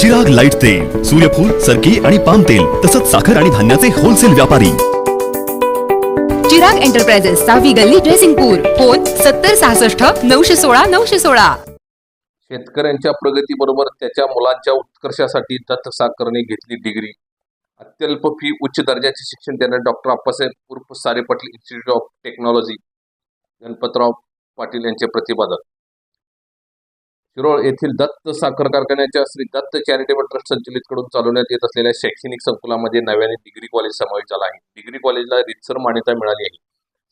Chirag light तेल सूर्यफूल सरकी आणि पाम तेल तसंच साखर आणि धान्याचे होलसेल व्यापारी. चिराग एंटरप्राइजेस सहावी गल्ली ड्रेसिंगपूर फोन सत्तर सहासष्ट नऊशे सोळा नऊशे सोळा. शेतकऱ्यांच्या प्रगतीबरोबर त्याच्या मुलांच्या उत्कर्षासाठी दत्त साकरने घेतली डिग्री अत्यल्प फी उच्च दर्जाचे शिक्षण देणारे डॉक्टर अप्पासाहेब उर्फ Sare Patil institute of technology Ganpatrao Patil यांचे प्रतिपादन शिरोळ येथील दत्त साखर कारखान्याच्या श्री दत्त चॅरिटेबल ट्रस्ट संचलित कडून चालवण्यात येत असलेल्या शैक्षणिक संकुलामध्ये नव्याने डिग्री कॉलेज समावेश झाला आहे. डिग्री कॉलेजला रितसर मान्यता मिळाली आहे.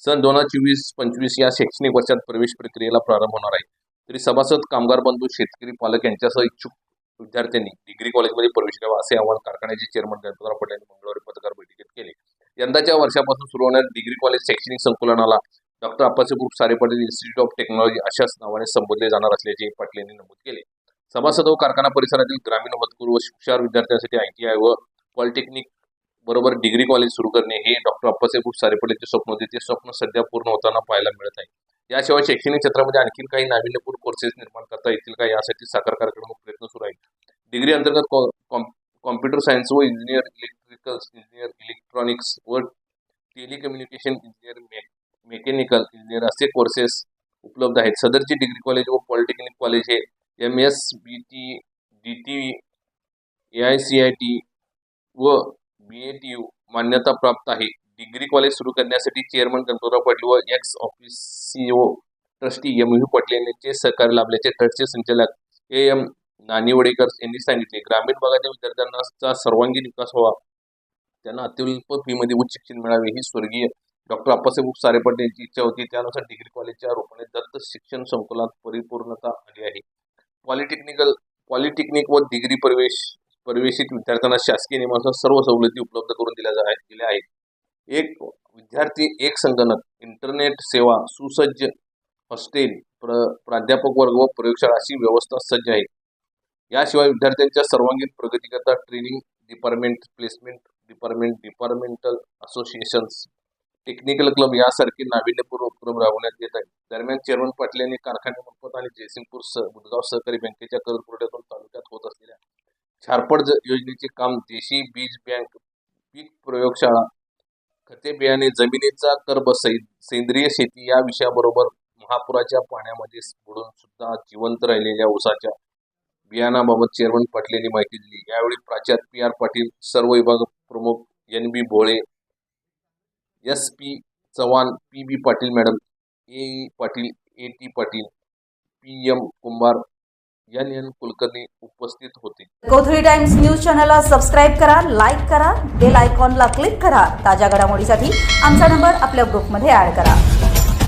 सन दोन हजार चोवीस पंचवीस या शैक्षणिक वर्षात प्रवेश प्रक्रियेला प्रारंभ होणार आहे. तरी सभासद कामगार बंधू शेतकरी पालक यांच्यासह इच्छुक विद्यार्थ्यांनी डिग्री कॉलेजमध्ये प्रवेश घ्यावा असे आवाहन कारखान्याचे चेअरमन गणपतराव पटेल यांनी मंगळवारी पत्रकार बैठकीत केले. यंदाच्या वर्षापासून सुरू होणाऱ्या डिग्री कॉलेज शैक्षणिक संकुलनाला डॉक्टर अप्पासाहेब ग्रुप सारे पाटील इन्स्टिट्यूट ऑफ टेक्नॉलॉजी अशाच नावाने संबोधले जाणार असल्याचे पाटील यांनी नमूद केले. सभासद व कारखाना परिसरातील ग्रामीण मजकूर व हुशार विद्यार्थ्यांसाठी आय टी आय व पॉलिटेक्निक बरोबर डिग्री कॉलेज सुरू करणे हे डॉक्टर अप्पासाहेब ग्रुप सारे पाटीलचे स्वप्न होते. ते स्वप्न सध्या पूर्ण होताना पाहायला मिळत आहे. याशिवाय शैक्षणिक क्षेत्रामध्ये आणखी काही नाविन्यपूर्ण कोर्सेस निर्माण करता येतील का यासाठी साखर कारखान्याकडून प्रयत्न सुरू आहेत. डिग्री अंतर्गत कॉ- कॉम्प्युटर सायन्स व इंजिनियर इलेक्ट्रिकल इंजिनियर इलेक्ट्रॉनिक्स व टेलिकम्युनिकेशन इंजिनियर मेकॅनिकल इंजिनियर असे कोर्सेस उपलब्ध आहेत. सदरची डिग्री कॉलेज व पॉलिटेक्निक कॉलेज हे M S B T D T A I C I T व बी ए टी यू मान्यता प्राप्त आहे. डिग्री कॉलेज सुरू करण्यासाठी चेअरमन गणपतराव पाटील व ex officio trustee M U Patil यांचे सहकार्य लाभल्याचे ट्रस्टचे संचालक ए एम नानिवडेकर यांनी सांगितले. ग्रामीण भागातील विद्यार्थ्यांचा सर्वांगीण विकास व्हावा. त्यांना अत्यल्प फीमध्ये उच्च शिक्षण मिळावे ही स्वर्गीय डॉक्टर अप्पासाहेब सारे यांची इच्छा होती त्यानुसार डिग्री कॉलेजच्या रूपाने दत्त शिक्षण संकुलात परिपूर्णता आली आहे. पॉलिटेक्निकल पॉलिटेक्निक व डिग्री प्रवेश प्रवेशित विद्यार्थ्यांना शासकीय नियमानुसार सर्व सवलती उपलब्ध करून दिल्या जा दिल्या आहेत. एक विद्यार्थी एक संगणक इंटरनेट सेवा सुसज्ज हॉस्टेल प्र प्राध्यापक वर्ग व प्रयोगशाळा अशी व्यवस्था सज्ज आहे. याशिवाय विद्यार्थ्यांच्या सर्वांगीण प्रगतीकरता training department placement department departmental associations technical club यासारखे नाविन्यपूर्ण उपक्रम राबवण्यात येत आहेत दरम्यान चेअरमन पाटील यांनी कारखान्यामार्फत आणि जयसिंगपूर सह बुधगाव सहकारी बँकेच्या कर्ज पुरवठ्यातून तालुक्यात होत असलेल्या झारपड योजनेचे काम देशी बीज बँक पीक प्रयोगशाळा खते बियाणे जमिनीचा कर्ब सेंद्रिय शेती या विषयाबरोबर महापुराच्या पाण्यामध्ये बुडून सुद्धा जिवंत राहिलेल्या ऊसाच्या बियाणाबाबत चेअरमन पाटील यांनी माहिती दिली. यावेळी प्राचार्य पी आर पाटील सर्व विभाग प्रमुख N B Bhole S P Chavan P B Patil madam A E Patil A T Patil P M Kumbhar N N Kulkarni उपस्थित होते. कोथळी टाइम्स न्यूज चॅनलला सबस्क्राईब करा लाईक करा बेल आयकॉनला क्लिक करा. ताज्या घडामोडीसाठी आमचा नंबर आपल्या ग्रुपमध्ये ऍड करा.